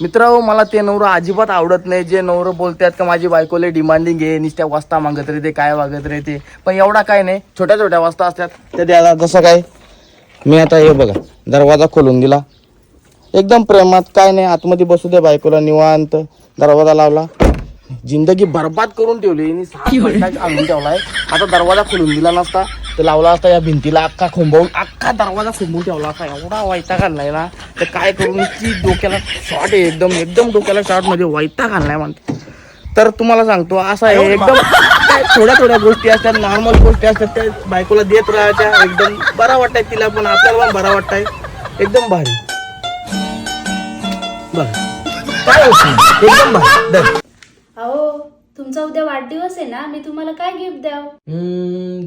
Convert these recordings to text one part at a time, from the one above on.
मित्र मला ते नवरं अजिबात आवडत नाही. जे नवरं बोलतात का माझी बायकोले डिमांडिंग आहे नुसत्या वाजता मागत राहते काय वागत राहते. पण एवढा काय नाही छोट्या छोट्या वाजता असतात. ते द्यायला जसं काय मी आता हे बघा दरवाजा खोलून दिला. एकदम प्रेमात काय नाही आतमध्ये बसू दे बायकोला निवांत. दरवाजा लावला. जिंदगी बर्बाद करून ठेवली आणून ठेवलाय. आता दरवाजा खोलून दिला नसता. तर लावला असता या भिंतीला अख्खा खोंबवून अख्खा दरवाजा खोंबून ठेवला असता. एवढा वैताग आणलाय ना. तर काय करून ती डोक्याला शॉर्ट आहे एकदम एकदम डोक्याला शॉर्टमध्ये वैताग आणलाय म्हणते. तर तुम्हाला सांगतो असं आहे एकदम काय थोड्या थोड्या गोष्टी असतात नॉर्मल गोष्टी असतात त्या बायकोला देत राहायच्या एकदम बरा वाटतंय तिला पण आपल्याला पण बरा वाटतंय. एकदम भारी. बघ. काय होत. एकदम भारी. अहो तुमचा उद्या वाढदिवस आहे ना मी तुम्हाला काय गिफ्ट द्याव?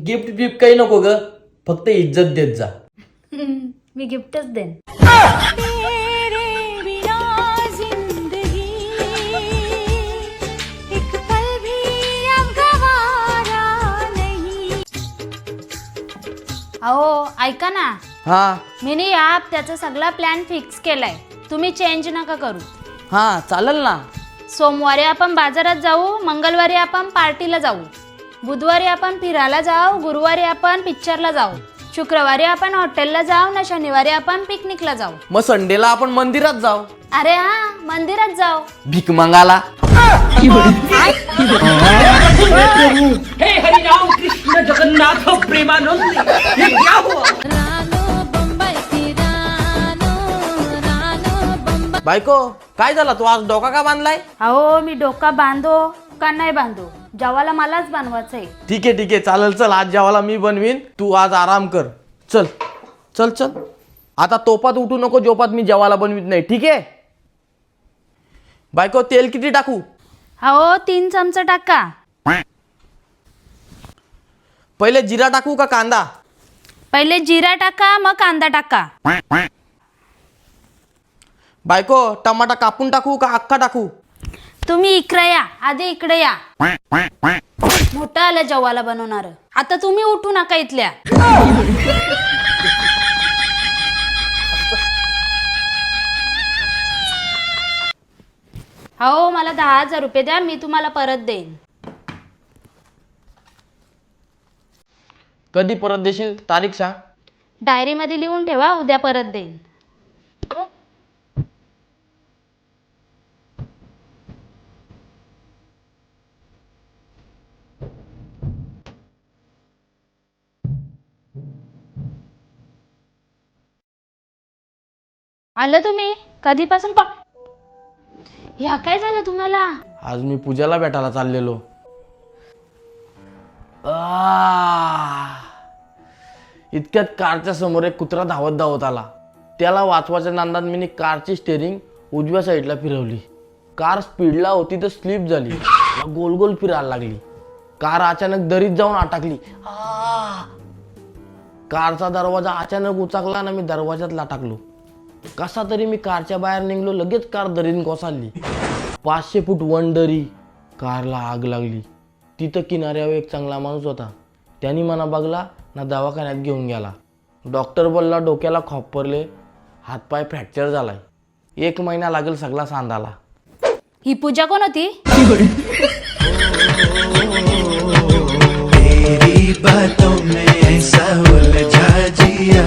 गिफ्ट बिफ्ट काही नको ग. फक्त इज्जत देत जा. मी गिफ्टच देन अहो ऐका ना. हा. मी नी ॲप त्याचा सगळा प्लॅन फिक्स केलाय. तुम्ही चेंज नका करू. हा चालेल ना. सोमवारी आपण बाजारात जाऊ मंगळवारी आपण पार्टीला जाऊ. बुधवारी आपण फिरायला जाऊ गुरुवारी आपण पिक्चरला जाऊ शुक्रवारी आपण हॉटेलला जाऊ ना शनिवारी आपण पिकनिकला जाऊ. मग संडेला आपण मंदिरात जाऊ. अरे हा मंदिरात जाऊ. भीक मंगाला हे हरिराम कृष्ण जगन्नाथ प्रेमानंद ये क्या हुआ? बायको काय झालं? तू आज डोका का बांधलाय? अहो मी डोका बांधो का नाही बांधो? जेवायला मलाच बनवायचंय. ठीक आहे ठीक आहे. चालेल चल. आज जेवायला मी बनवीन. तू आज आराम कर. चल. चल चल. आता तोपात उठू नको जोपात मी जेवायला बनवीत नाही. ठीक आहे? बायको तेल किती टाकू? अहो तीन चमचे टाका. पहिले जिरा टाकू का कांदा? पहिले जिरा टाका मग कांदा टाका. बायको टमाटा कापून टाकू का अख्खा टाकू? तुम्ही इकडे या आधी इकडे या. मोठं आलं जेवायला बनवणार. आता तुम्ही उठू नका इथल्या. हो मला दहा हजार रुपये द्या मी तुम्हाला परत देईन. कधी परत देशील? तारीख सांग. डायरीमध्ये लिहून ठेवा उद्या परत देईन. आलं तुम्ही? कधीपासून पा ह्या काय झालं तुम्हाला? आज मी पूजाला भेटायला चाललेलो. आ. इतक्यात कारच्या समोर एक कुत्रा धावत धावत आला. त्याला वाचवायच्या नांदात मी कारची स्टेअरिंग उजव्या साईडला फिरवली. कार स्पीडला होती तर स्लिप झाली. मला गोल गोल फिरायला लागली. कार अचानक दरीत जाऊन अटकली आ. कारचा दरवाजा अचानक उचाकला ना मी दरवाजात टाकलो. कसा तरी मी कारच्या बाहेर निघलो लगेच कार दरीन कोसळली. पाचशे फूट वन दरी कारला आग लागली. तिथं किनाऱ्यावर एक चांगला माणूस होता. त्यांनी मला बघला ना दवाखान्यात घेऊन गेला. डॉक्टर बोलला डोक्याला खोपरले हातपाय फ्रॅक्चर झालाय. एक महिना लागेल सगळा सांधाला ही पूजा कोण होती? बातों में ऐसा उलझा जिया